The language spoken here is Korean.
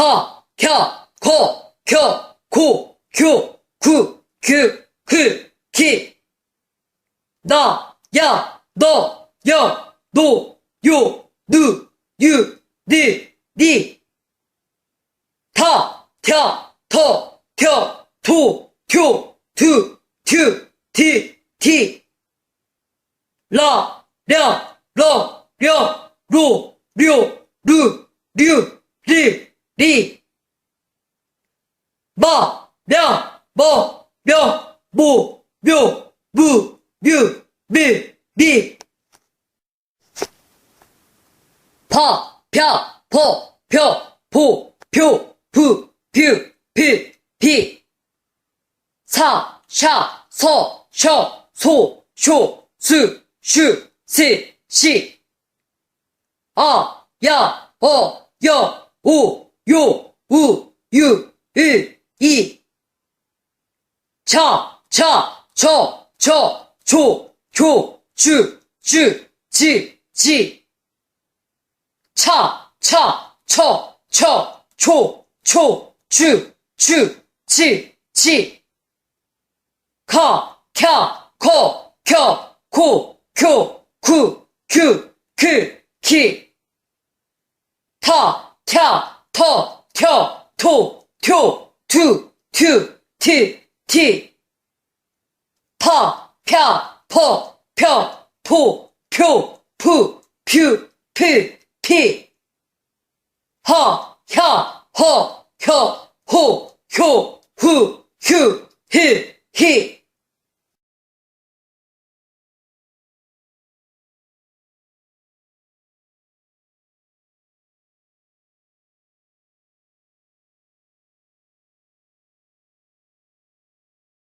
가, 겨, 거, 겨, 고, 교, 구, 규, 그, 기. 나, 야, 너, 여, 노, 요, 누, 유, 니, 니. 타, 태, 터, 겨, 토, 교, 투, 튜, 티, 티. 라, 랴, 리, 리. 마, 랴, 머, 며, 모, 묘, 무, 뮤, 미, 미. 파, 펴, 퍼, 펴, 포, 표, 푸, 퓨, 피, 피. 사, 샤, 서, 셔, 소, 쇼, 수, 슈, 시, 시. 아, 야, 어, 여, 오, 요, 우, 유, 이, 이. 차, 차, 저, 저, 조, 조, 주, 주, 지, 지. 차, 차, 처, 처, 초, 초, 주, 주, 지, 지. 카, 캬, 커, 켜, 코, 교, 구, 규, 그, 기. 타, 캬, 터, 켜, 토, 교, 투, 튜, 티, 티. 파, 펴, 퍼, 펴, 포, 표, 푸, 퓨, 피, 피. 하, 야, 허, 혀, 호, 효, 후, 휴, 히, 히.